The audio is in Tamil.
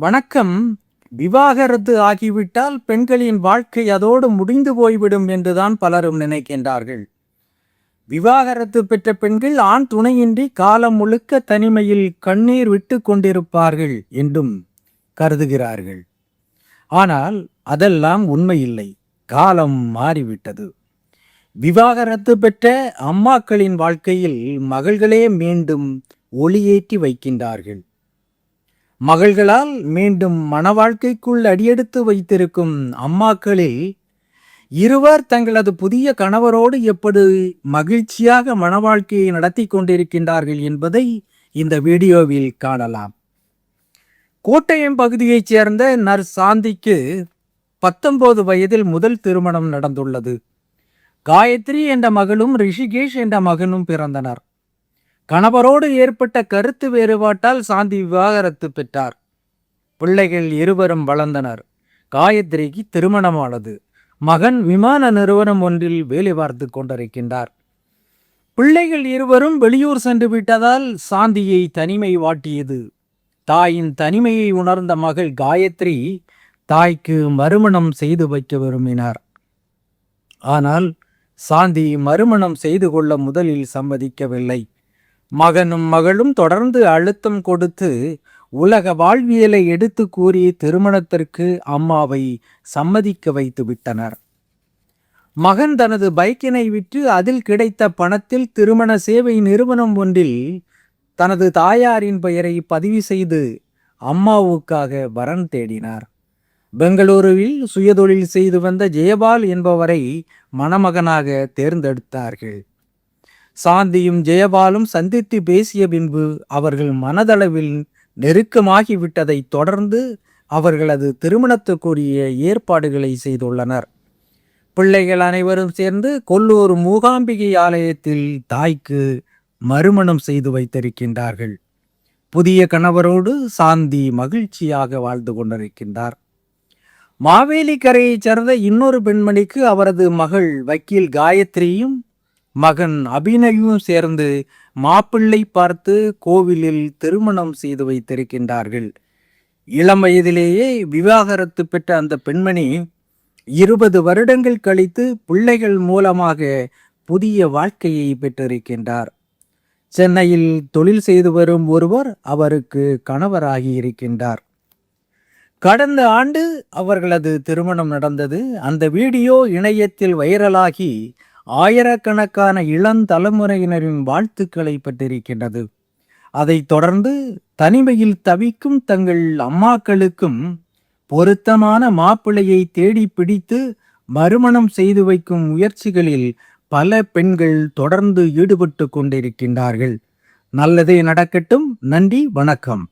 வணக்கம். விவாகரத்து ஆகிவிட்டால் பெண்களின் வாழ்க்கை அதோடு முடிந்து போய்விடும் என்றுதான் பலரும் நினைக்கின்றார்கள். விவாகரத்து பெற்ற பெண்கள் ஆண் துணையின்றி காலம் முழுக்க தனிமையில் கண்ணீர் விட்டு கொண்டிருப்பார்கள் என்றும் கருதுகிறார்கள். ஆனால் அதெல்லாம் உண்மையில்லை. காலம் மாறிவிட்டது. விவாகரத்து பெற்ற அம்மாக்களின் வாழ்க்கையில் மகள்களே மீண்டும் ஒளியேற்றி வைக்கின்றார்கள். மகள்களால் மீண்டும் மன வாழ்க்கைக்குள் அடியெடுத்து வைத்திருக்கும் அம்மாக்களில் இருவர் தங்களது புதிய கணவரோடு எப்படி மகிழ்ச்சியாக மன வாழ்க்கையை நடத்தி கொண்டிருக்கின்றார்கள் என்பதை இந்த வீடியோவில் காணலாம். கோட்டயம் பகுதியைச் சேர்ந்த நர் சாந்திக்கு பத்தொன்பது வயதில் முதல் திருமணம் நடந்துள்ளது. காயத்ரி என்ற மகளும் ரிஷிகேஷ் என்ற மகனும் பிறந்தனர். கணவரோடு ஏற்பட்ட கருத்து வேறுபாட்டால் சாந்தி விவாகரத்து பெற்றார். பிள்ளைகள் இருவரும் வளர்ந்தனர். காயத்ரிக்கு திருமணமானது. மகன் விமான நிறுவனம் ஒன்றில் வேலை பார்த்து கொண்டிருக்கின்றார். பிள்ளைகள் இருவரும் வெளியூர் சென்று விட்டதால் சாந்தியை தனிமை வாட்டியது. தாயின் தனிமையை உணர்ந்த மகள் காயத்ரி தாய்க்கு மறுமணம் செய்து வைக்க விரும்பினார். ஆனால் சாந்தி மறுமணம் செய்து கொள்ள முதலில் சம்மதிக்கவில்லை. மகனும் மகளும் தொடர்ந்து அழுத்தம் கொடுத்து உலக வாழ்வியலை எடுத்து கூறி திருமணத்திற்கு அம்மாவை சம்மதிக்க வைத்து விட்டனர். மகன் தனது பைக்கினை விற்று அதில் கிடைத்த பணத்தில் திருமண சேவை நிறுவனம் ஒன்றில் தனது தாயாரின் பெயரை பதிவு செய்து அம்மாவுக்காக வரன் தேடினார். பெங்களூருவில் சுயதொழில் செய்து வந்த ஜெயபால் என்பவரை மணமகனாக தேர்ந்தெடுத்தார்கள். சாந்தியும் ஜெயபாலும் சந்தித்து பேசிய பின்பு அவர்கள் மனதளவில் நெருக்கமாகிவிட்டதை தொடர்ந்து அவர்களது திருமணத்துக்குரிய ஏற்பாடுகளை செய்துள்ளனர். பிள்ளைகள் அனைவரும் சேர்ந்து கொல்லூர் மூகாம்பிகை ஆலயத்தில் தாய்க்கு மறுமணம் செய்து வைத்திருக்கின்றார்கள். புதிய கணவரோடு சாந்தி மகிழ்ச்சியாக வாழ்ந்து கொண்டிருக்கின்றார். மாவேலி கரையைச் சேர்ந்த இன்னொரு பெண்மணிக்கு அவரது மகள் வக்கீல் காயத்ரியும் மகன் அபிநயும் சேர்ந்து மாப்பிள்ளை பார்த்து கோவிலில் திருமணம் செய்து வைத்திருக்கின்றார்கள். இளம் வயதிலேயே விவாகரத்து பெற்ற அந்த பெண்மணி இருபது வருடங்கள் கழித்து பிள்ளைகள் மூலமாக புதிய வாழ்க்கையை பெற்றிருக்கின்றார். சென்னையில் தொழில் செய்து வரும் ஒருவர் அவருக்கு கணவராகி இருக்கின்றார். கடந்த ஆண்டு அவர்களது திருமணம் நடந்தது. அந்த வீடியோ இணையத்தில் வைரலாகி ஆயிரக்கணக்கான இளந்தலைமுறையினரின் வாழ்த்துக்களை பெற்றிருக்கின்றது. அதைத் தொடர்ந்து தனிமையில் தவிக்கும் தங்கள் அம்மாக்களுக்கும் பொருத்தமான மாப்பிள்ளையை தேடி பிடித்து மறுமணம் செய்து வைக்கும் முயற்சிகளில் பல பெண்கள் தொடர்ந்து ஈடுபட்டு கொண்டிருக்கின்றார்கள். நல்லதே நடக்கட்டும். நன்றி. வணக்கம்.